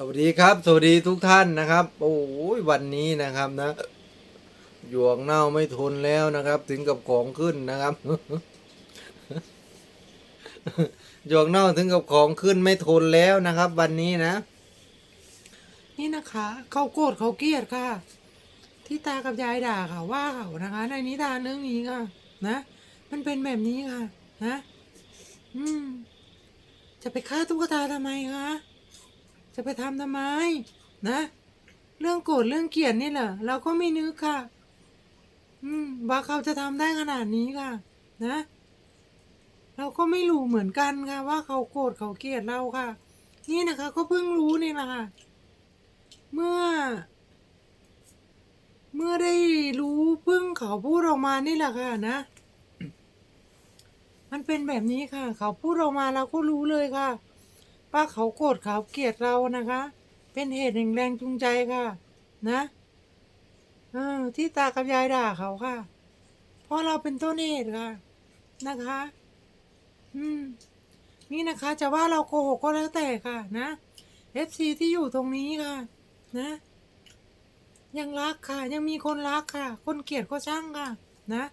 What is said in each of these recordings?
สวัสดีครับ สวัสดีทุกท่านนะครับ โอ้ยวันนี้นะครับนะหยวกเน่าไม่ทนแล้วนะครับ ถึงกับของขึ้นนะครับหยวกเน่าถึงกับของขึ้นไม่ทนแล้วนะครับ วันนี้นะ นี่นะคะเขาโกรธเขาเกลียดค่ะ ที่ตากับยายด่าค่ะว่าเขานะคะ ในนิทานเรื่องนี้ค่ะ นะมันเป็นแบบนี้ค่ะ นะ อืม จะไปฆ่าตุ๊กตาทำไมคะ จะไปทำทำไม นะ เรื่องโกรธเรื่องเกลียดนี่แหละเราก็ไม่นึกค่ะ อืมว่าเขาจะทำได้ขนาดนี้ค่ะ นะ เราก็ไม่รู้เหมือนกันค่ะ ว่าเขาโกรธเขาเกลียดเราค่ะ นี่นะคะ ก็เพิ่งรู้นี่แหละค่ะ เมื่อ เมื่อได้รู้เพิ่งเขาพูดออกมานี่แหละค่ะ นะมันเป็นแบบนี้ค่ะ เขาพูดออกมาเราก็รู้เลยค่ะ ว่าเขาโกรธเขาเกลียดเรานะคะ เป็นเหตุแห่งแรงจูงใจค่ะ นะเออที่ตากับยายด่าเขาค่ะ เพราะเราเป็นต้นเหตุค่ะ นะคะ อืม นี่นะคะจะว่าเราโกหกก็แล้วแต่ค่ะ นะ FC ที่อยู่ตรงนี้ค่ะ นะ ยังรักค่ะ ยังมีคนรักค่ะ คนเกลียดก็ช่างค่ะ นะ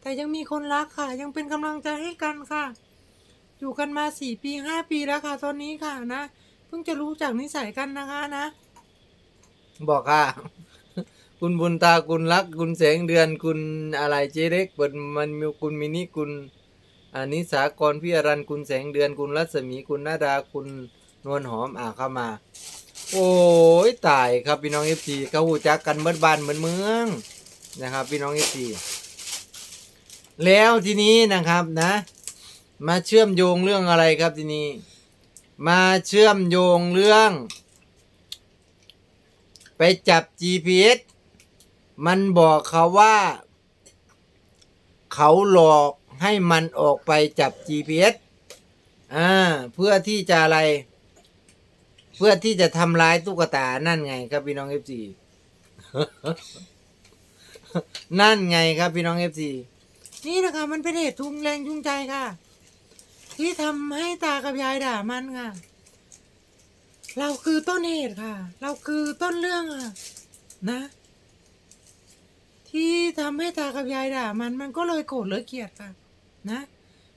แต่ยังมีคนรักค่ะ ยังเป็นกำลังใจให้กันค่ะ อยู่กันมาสี่ปีห้าปีแล้วค่ะ ตอนนี้ค่ะนะเพิ่งจะรู้จักนิสัยกันนะคะนะ บอกค่ะ คุณบุญตาคุณรัก คุณแสงเดือนคุณอะไรเจเล็กเปิดมันมีคุณมินิคุณอานิสากรพี่อรันคุณแสงเดือนคุณรัศมีคุณนาดาคุณนวลหอมอ่าเข้ามา โอ้ยตายครับพี่น้องเอฟซีเขาหูจักกันเมื่อบ้านเหมือนเมืองนะครับ พี่น้องเอฟซีแล้วทีนี้นะครับนะ มาเชื่อมโยงเรื่องอะไรครับทีนี้ มาเชื่อมโยงเรื่อง ไปจับ GPS มันบอกเขาว่า เขาหลอกให้มันออกไปจับ GPS อ่าเพื่อที่จะอะไร เพื่อที่จะทำร้ายตุ๊กตานั่นไงครับพี่น้อง FC นั่นไงครับพี่น้อง FC นี่นะคะมันเป็นเหตุทุงแรงจูงใจค่ะ ที่ทำให้ตากับยายด่ามันค่ะ เราคือต้นเหตุค่ะ เราคือต้นเรื่องค่ะ นะ ที่ทำให้ตากับยายด่ามัน มันก็เลยโกรธเลยเกลียดค่ะ นะ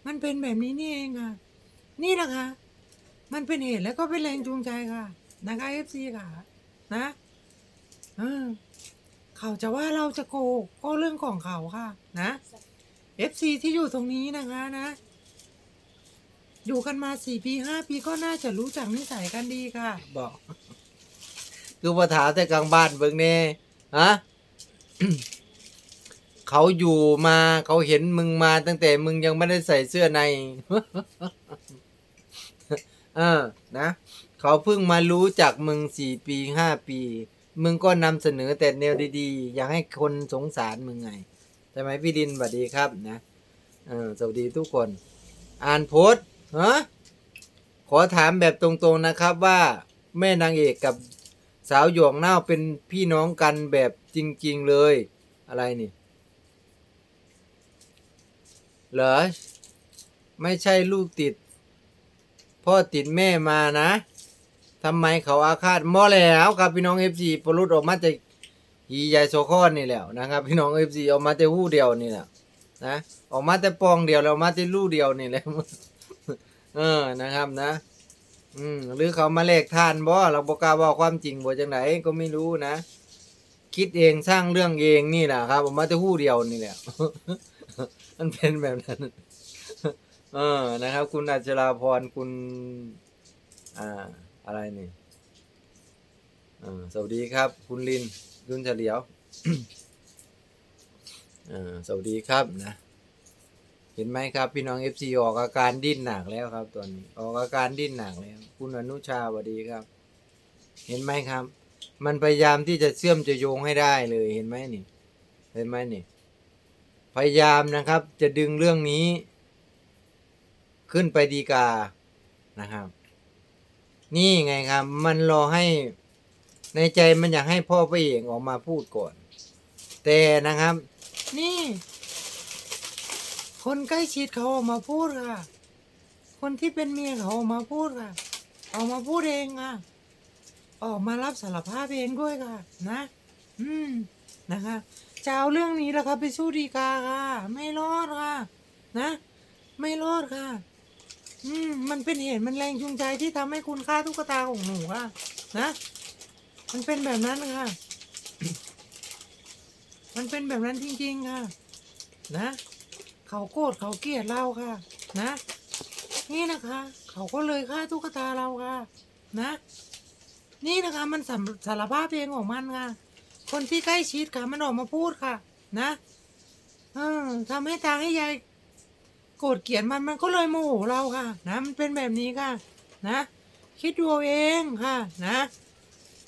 มันเป็นแบบนี้นี่เองค่ะ นี่แหละค่ะ มันเป็นเหตุแล้วก็เป็นแรงจูงใจค่ะ นะคะเอฟซีค่ะ นะเออเขาจะว่าเราจะโกหกก็เรื่องของเขาค่ะ นะเอฟซีที่อยู่ตรงนี้นะคะนะ อยู่กันมาสี่ปีห้าปีก็น่าจะรู้จักนิสัยกันดีค่ะ บอก คือว่าถามแต่กลางบ้านเบิ่งแน่ฮะ เขาอยู่มาเขาเห็นมึงมาตั้งแต่มึงยังไม่ได้ใส่เสื้อใน เออ นะ เขาเพิ่งมารู้จักมึงสี่ปีห้าปี มึงก็นำเสนอแต่แนวดีๆ อยากให้คนสงสารมึงไงใช่ไหมพี่ดินสวัสดีครับนะเออสวัสดีทุกคน อ่านโพสต์ ฮะขอถามแบบตรงๆนะครับว่าแม่นางเอกกับสาวหยองเน่าเป็นพี่น้องกันแบบจริง ๆ เลยอะไรนี่ เหรอ ไม่ใช่ลูกติด พ่อติดแม่มานะทำไมเขาอาฆาตมอแล้วครับพี่น้องเอฟซีปลุดออกมาจากหียายโซคอนนี่แหล้วนะครับ พี่น้องเอฟซีออกมาแต่หู้เดียวนี่แหละนะออกมาแต่ปองเดียวแล้วออกมาแต่ลู่เดียวนี่แหละ เออนะครับนะ อืมหรือเขามาเลขท่านบ่เราบอกกล้าบอกความจริงบ่จังไหนก็ไม่รู้นะ คิดเองสร้างเรื่องเองนี่แหละครับออกมาแต่หู้เดียวนี่แหละ มันเป็นแบบนั้น เออนะครับ คุณอัชราพรคุณ อ่า อะไรนี่เออสวัสดีครับ คุณลินคุณเฉลียวเออสวัสดีครับนะ เห็นไหมครับพี่น้องเอฟซีออกอาการดิ้นหนักแล้วครับตอนนี้ออกอาการดิ้นหนักแล้วคุณอนุชาสวัสดีครับ เห็นไหมครับ มันพยายามที่จะเชื่อมจะโยงให้ได้เลยเห็นไหมนี่ เห็นไหมนี่ พยายามนะครับ จะดึงเรื่องนี้ ขึ้นไปดีกานะครับ นี่ไงครับ มันรอให้ในใจมันอยากให้พ่อพระเอกออกมาพูดก่อน แต่นะครับ นี่ คนใกล้ชิดเขาออกมาพูดค่ะ คนที่เป็นเมียเขาออกมาพูดค่ะ ออกมาพูดเองค่ะ ออกมารับสารภาพเองด้วยค่ะ นะ อืม นะคะจะเอาเรื่องนี้แล้วครับไปสู้ดีกาค่ะ ไม่รอดค่ะ นะ ไม่รอดค่ะ อืม มันเป็นเหตุมันแรงจูงใจที่ทำให้คุณฆ่าตุ๊กตาของหนูค่ะ นะ มันเป็นแบบนั้นค่ะ มันเป็นแบบนั้นจริงๆค่ะ นะ เขาโกรธเขาเกลียดเราค่ะ นะ นี่นะคะ เขาก็เลยฆ่าตุ๊กตาเราค่ะ นะ นี่นะคะมันสสารภาพเองของมันค่ะ คนที่ใกล้ชิดค่ะมันออกมาพูดค่ะ นะเออทำให้ตาให้ยายโกรธเกลียดมันมันก็เลยโมโหเราค่ะ นะมันเป็นแบบนี้ค่ะ นะ คิดดูเอาเองค่ะ นะ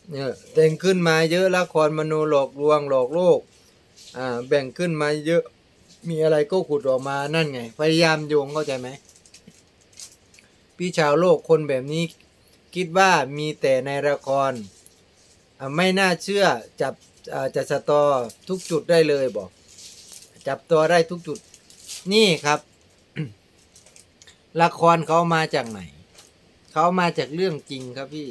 เนี่ยแต่งขึ้นมาเยอะละครมโนหลอกลวงหลอกโลกอ่าแบ่งขึ้นมาเยอะ มีอะไรก็ขุดออกมานั่นไง พยายามโยงเข้าใจไหม พี่ชาวโลกคนแบบนี้ คิดว่ามีแต่ในละคร ไม่น่าเชื่อจับจับสตอทุกจุดได้เลยบอก จับตัวได้ทุกจุดนี่ครับ ละครเขามาจากไหน เขามาจากเรื่องจริงครับพี่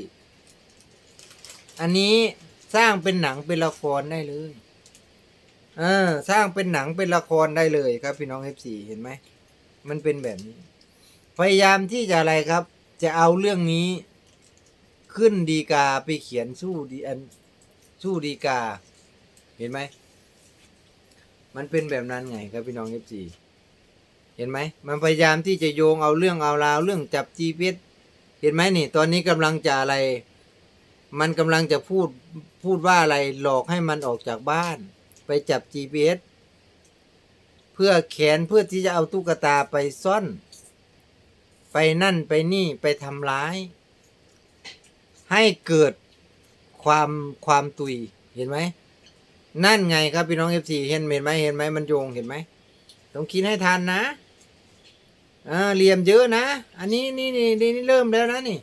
อันนี้สร้างเป็นหนังเป็นละครได้เลย เออสร้างเป็นหนังเป็นละครได้เลยครับพี่น้องเอฟซีเห็นไหม มันเป็นแบบนี้ พยายามที่จะอะไรครับ จะเอาเรื่องนี้ ขึ้นดีกาไปเขียนสู้ดีอันสู้ดีกา เห็นไหม มันเป็นแบบนั้นไงครับพี่น้องเอฟซีเห็นไหม มันพยายามที่จะโยงเอาเรื่องเอาราวเรื่องจับจีเพเห็นไหมนี่ ตอนนี้กำลังจะอะไร มันกำลังจะพูดพูดว่าอะไรหลอกให้มันออกจากบ้าน ไปจับ GPS เพื่อแขนเพื่อที่จะเอาตุ๊กตาไปซ่อน ไปนั่นไปนี่ไปทำร้าย ให้เกิดความความตุยเห็นไหมนั่นไงครับพี่น้องเอฟซีเห็นเห็นไหมเห็นไหมมันโยงเห็นไหมต้องคิดให้ทันนะอ่าเหลี่ยมเยอะนะ อันนี้นี่นี่นี่นี่เริ่มแล้วนะนี่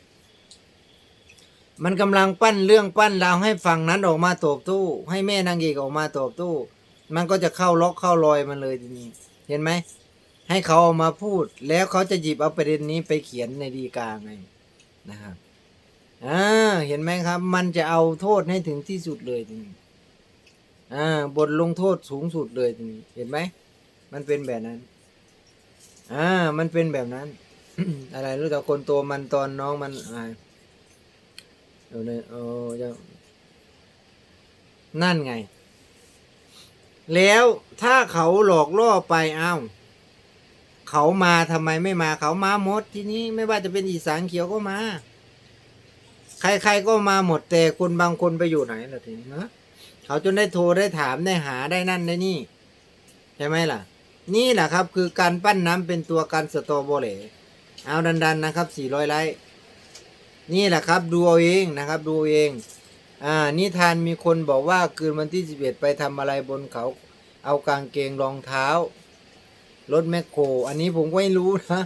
มันกำลังปั้นเรื่องปั้นราวให้ฝั่งนั้นออกมาตบตู้ ให้แม่นางเอกออกมาตบตู้ มันก็จะเข้าล็อกเข้ารอยมันเลยทีนี้เห็นไหมให้เขาออกมาพูด แล้วเขาจะหยิบเอาประเด็นนี้ไปเขียนในดีกาไงนะครับอ่าเห็นไหมครับ มันจะเอาโทษให้ถึงที่สุดเลยทีนี้อ่าบทลงโทษสูงสุดเลยทีนี้เห็นไหมมันเป็นแบบนั้นอ่ามันเป็นแบบนั้น อะไรรู้แต่คนโตมันตอนน้องมันอะไร เดี๋ยวนะเออจะนั่นไง แล้วถ้าเขาหลอกล่อไปอ้าวเขามาทำไมไม่มาเขามาหมดที่นี้ไม่ว่าจะเป็นอีสานเขียวก็มา ใครๆก็มาหมดแต่คนบางคนไปอยู่ไหนล่ะทีนี้นะเขาจนได้โทรได้ถามได้หาได้นั่นได้นี่ใช่ไหมล่ะ นี่แหละครับ คือการปั้นน้ำเป็นตัวการสตอโบเลเอาดันๆนะครับสี่ร้อยไลค์ นี่แหละครับดูเอาเองนะครับดูเอาเอง อ่านิทานมีคนบอกว่าคืนวันที่สิบเอ็ดไปทำอะไรบนเขา เอากางเกงรองเท้ารถแมคโคร อันนี้ผมก็ไม่รู้นะ